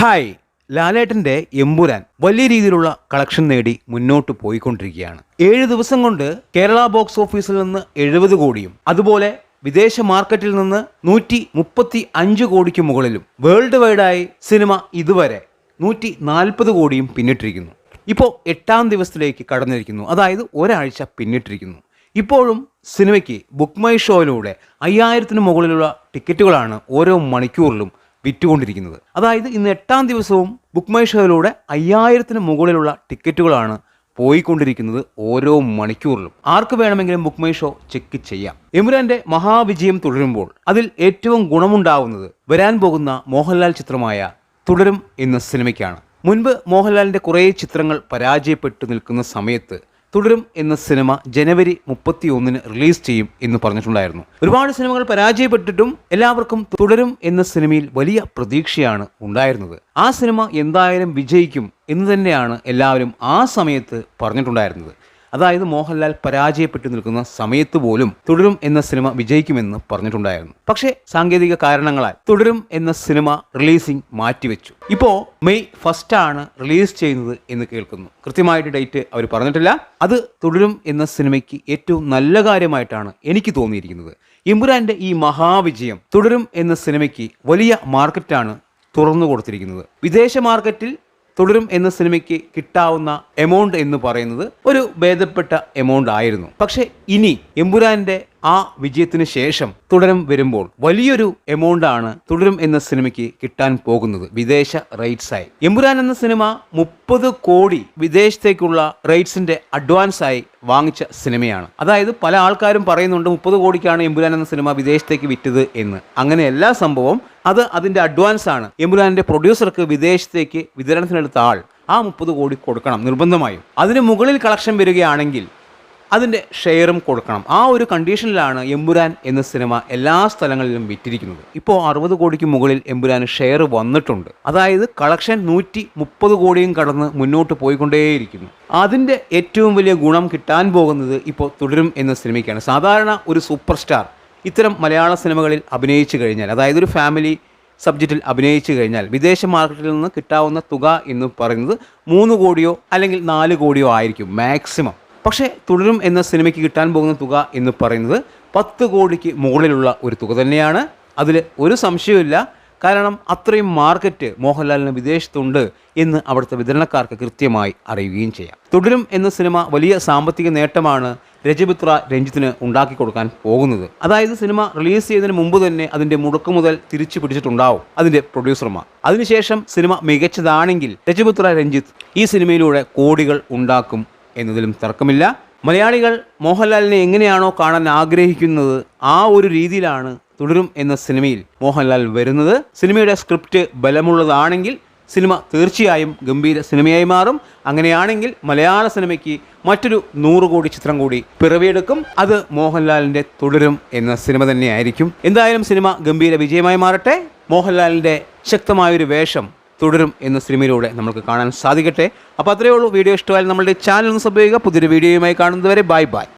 Hi ലാലേട്ടന്റെ എമ്പുരാൻ. വലിയ രീതിയിലുള്ള കളക്ഷൻ നേടി മുന്നോട്ട് പോയിക്കൊണ്ടിരിക്കുകയാണ്. ഏഴ് ദിവസം കൊണ്ട് കേരള ബോക്സ് ഓഫീസിൽ നിന്ന് എഴുപത് കോടിയും അതുപോലെ വിദേശ മാർക്കറ്റിൽ നിന്ന് നൂറ്റി മുപ്പത്തി അഞ്ച് കോടിക്ക് മുകളിലും വേൾഡ് വൈഡായി സിനിമ ഇതുവരെ നൂറ്റി നാൽപ്പത് കോടിയും പിന്നിട്ടിരിക്കുന്നു. ഇപ്പോൾ എട്ടാം ദിവസത്തിലേക്ക് കടന്നിരിക്കുന്നു. അതായത് ഒരാഴ്ച പിന്നിട്ടിരിക്കുന്നു. ഇപ്പോഴും സിനിമയ്ക്ക് ബുക്ക് മൈ ഷോയിലൂടെ അയ്യായിരത്തിന് മുകളിലുള്ള ടിക്കറ്റുകളാണ് ഓരോ മണിക്കൂറിലും വിറ്റുകൊണ്ടിരിക്കുന്നത്. അതായത് ഇന്ന് എട്ടാം ദിവസവും ബുക്ക് മൈ ഷോയിലൂടെ അയ്യായിരത്തിന് മുകളിലുള്ള ടിക്കറ്റുകളാണ് പോയിക്കൊണ്ടിരിക്കുന്നത് ഓരോ മണിക്കൂറിലും. ആർക്ക് വേണമെങ്കിലും ബുക്ക് മൈ ഷോ ചെക്ക് ചെയ്യാം. എമുരാന്റെ മഹാവിജയം തുടരുമ്പോൾ അതിൽ ഏറ്റവും ഗുണമുണ്ടാവുന്നത് വരാൻ പോകുന്ന മോഹൻലാൽ ചിത്രമായ തുടരും എന്ന സിനിമയ്ക്കാണ്. മുൻപ് മോഹൻലാലിന്റെ കുറേ ചിത്രങ്ങൾ പരാജയപ്പെട്ടു നിൽക്കുന്ന സമയത്ത് തുടരും എന്ന സിനിമ ജനുവരി മുപ്പത്തി ഒന്നിന് റിലീസ് ചെയ്യും എന്ന് പറഞ്ഞിട്ടുണ്ടായിരുന്നു. ഒരുപാട് സിനിമകൾ പരാജയപ്പെട്ടിട്ടും എല്ലാവർക്കും തുടരും എന്ന സിനിമയിൽ വലിയ പ്രതീക്ഷയാണ് ഉണ്ടായിരുന്നത്. ആ സിനിമ എന്തായാലും വിജയിക്കും എന്ന് തന്നെയാണ് എല്ലാവരും ആ സമയത്ത് പറഞ്ഞിട്ടുണ്ടായിരുന്നത്. അതായത് മോഹൻലാൽ പരാജയപ്പെട്ടു നിൽക്കുന്ന സമയത്ത് പോലും തുടരും എന്ന സിനിമ വിജയിക്കുമെന്ന് പറഞ്ഞിട്ടുണ്ടായിരുന്നു. പക്ഷേ സാങ്കേതിക കാരണങ്ങളാൽ തുടരും എന്ന സിനിമ റിലീസിംഗ് മാറ്റിവെച്ചു. ഇപ്പോ മെയ് ഫസ്റ്റ് ആണ് റിലീസ് ചെയ്യുന്നത് എന്ന് കേൾക്കുന്നു. കൃത്യമായിട്ട് ഡേറ്റ് അവർ പറഞ്ഞിട്ടില്ല. അത് തുടരും എന്ന സിനിമയ്ക്ക് ഏറ്റവും നല്ല കാര്യമായിട്ടാണ് എനിക്ക് തോന്നിയിരിക്കുന്നത്. ഇമ്പുരാന്റെ ഈ മഹാവിജയം തുടരും എന്ന സിനിമയ്ക്ക് വലിയ മാർക്കറ്റാണ് തുറന്നു കൊടുത്തിരിക്കുന്നത്. വിദേശ മാർക്കറ്റിൽ തുടരും എന്ന സിനിമയ്ക്ക് കിട്ടാവുന്ന എമൗണ്ട് എന്ന് പറയുന്നത് ഒരു ഭേദപ്പെട്ട എമൗണ്ട് ആയിരുന്നു. പക്ഷേ ഇനി എമ്പുരാന്റെ ആ വിജയത്തിന് ശേഷം തുടരും വരുമ്പോൾ വലിയൊരു എമൗണ്ട് ആണ് തുടരും എന്ന സിനിമയ്ക്ക് കിട്ടാൻ പോകുന്നത് വിദേശ റൈറ്റ്സ് ആയി. എമ്പുരാൻ എന്ന സിനിമ മുപ്പത് കോടി വിദേശത്തേക്കുള്ള റൈറ്റ്സിന്റെ അഡ്വാൻസ് ആയി വാങ്ങിച്ച സിനിമയാണ്. അതായത് പല ആൾക്കാരും പറയുന്നുണ്ട് മുപ്പത് കോടിക്കാണ് എമ്പുരാൻ എന്ന സിനിമ വിദേശത്തേക്ക് വിറ്റത് എന്ന്. അങ്ങനെ എല്ലാ സംഭവം അത് അതിന്റെ അഡ്വാൻസ് ആണ്. എമ്പുരാന്റെ പ്രൊഡ്യൂസർക്ക് വിദേശത്തേക്ക് വിതരണത്തിനെടുത്ത ആൾ ആ മുപ്പത് കോടി കൊടുക്കണം നിർബന്ധമായും. അതിന് മുകളിൽ കളക്ഷൻ വരികയാണെങ്കിൽ അതിന്റെ ഷെയറും കൊടുക്കണം. ആ ഒരു കണ്ടീഷനിലാണ് എമ്പുരാൻ എന്ന സിനിമ എല്ലാ സ്ഥലങ്ങളിലും വിറ്റിരിക്കുന്നത്. ഇപ്പോൾ അറുപത് കോടിക്ക് മുകളിൽ എമ്പുരാന് ഷെയർ വന്നിട്ടുണ്ട്. അതായത് കളക്ഷൻ നൂറ്റി മുപ്പത് കോടിയും കടന്ന് മുന്നോട്ട് പോയിക്കൊണ്ടേയിരിക്കുന്നു. അതിന്റെ ഏറ്റവും വലിയ ഗുണം കിട്ടാൻ പോകുന്നത് ഇപ്പോൾ തുടരും എന്ന സിനിമയ്ക്കാണ്. സാധാരണ ഒരു സൂപ്പർ സ്റ്റാർ ഇത്തരം മലയാള സിനിമകളിൽ അഭിനയിച്ചു കഴിഞ്ഞാൽ അതായത് ഒരു ഫാമിലി സബ്ജക്റ്റിൽ അഭിനയിച്ചു കഴിഞ്ഞാൽ വിദേശ മാർക്കറ്റിൽ നിന്ന് കിട്ടാവുന്ന തുക എന്ന് പറയുന്നത് മൂന്ന് കോടിയോ അല്ലെങ്കിൽ നാല് കോടിയോ ആയിരിക്കും മാക്സിമം. പക്ഷേ തുടരും എന്ന സിനിമയ്ക്ക് കിട്ടാൻ പോകുന്ന തുക എന്ന് പറയുന്നത് പത്ത് കോടിക്ക് മുകളിലുള്ള ഒരു തുക തന്നെയാണ്. അതിൽ ഒരു സംശയമില്ല കാരണം അത്രയും മാർക്കറ്റ് മോഹൻലാലിന് വിദേശത്തുണ്ട് എന്ന് അവിടുത്തെ വിതരണക്കാർക്ക് കൃത്യമായി അറിയുകയും ചെയ്യാം. തുടരും എന്ന സിനിമ വലിയ സാമ്പത്തിക നേട്ടമാണ് രജപുത്ര രഞ്ജിത്തിന് ഉണ്ടാക്കി കൊടുക്കാൻ പോകുന്നത്. അതായത് സിനിമ റിലീസ് ചെയ്തതിന് മുമ്പ് തന്നെ അതിന്റെ മുടക്കു മുതൽ തിരിച്ചു പിടിച്ചിട്ടുണ്ടാവും അതിന്റെ പ്രൊഡ്യൂസർമാർ. അതിനുശേഷം സിനിമ മികച്ചതാണെങ്കിൽ രജപുത്ര രഞ്ജിത്ത് ഈ സിനിമയിലൂടെ കോടികൾ ഉണ്ടാക്കും എന്നതിലും തർക്കമില്ല. മലയാളികൾ മോഹൻലാലിനെ എങ്ങനെയാണോ കാണാൻ ആഗ്രഹിക്കുന്നത് ആ ഒരു രീതിയിലാണ് തുടരും എന്ന സിനിമയിൽ മോഹൻലാൽ വരുന്നത്. സിനിമയുടെ സ്ക്രിപ്റ്റ് ബലമുള്ളതാണെങ്കിൽ സിനിമ തീർച്ചയായും ഗംഭീര സിനിമയായി മാറും. അങ്ങനെയാണെങ്കിൽ മലയാള സിനിമയ്ക്ക് മറ്റൊരു നൂറ് കോടി ചിത്രം കൂടി പിറവിയെടുക്കും. അത് മോഹൻലാലിന്റെ തുടരും എന്ന സിനിമ തന്നെയായിരിക്കും. എന്തായാലും സിനിമ ഗംഭീര വിജയമായി മാറട്ടെ. മോഹൻലാലിന്റെ ശക്തമായൊരു വേഷം തുടരും എന്ന സിനിമയിലൂടെ നമുക്ക് കാണാൻ സാധിക്കട്ടെ. അപ്പോൾ അത്രയേ ഉള്ളൂ. വീഡിയോ ഇഷ്ടമായാലും നമ്മുടെ ചാനൽ ഒന്ന് സബ് ചെയ്യുക. പുതിയൊരു വീഡിയോയുമായി കാണുന്നതുവരെ ബൈ ബൈ.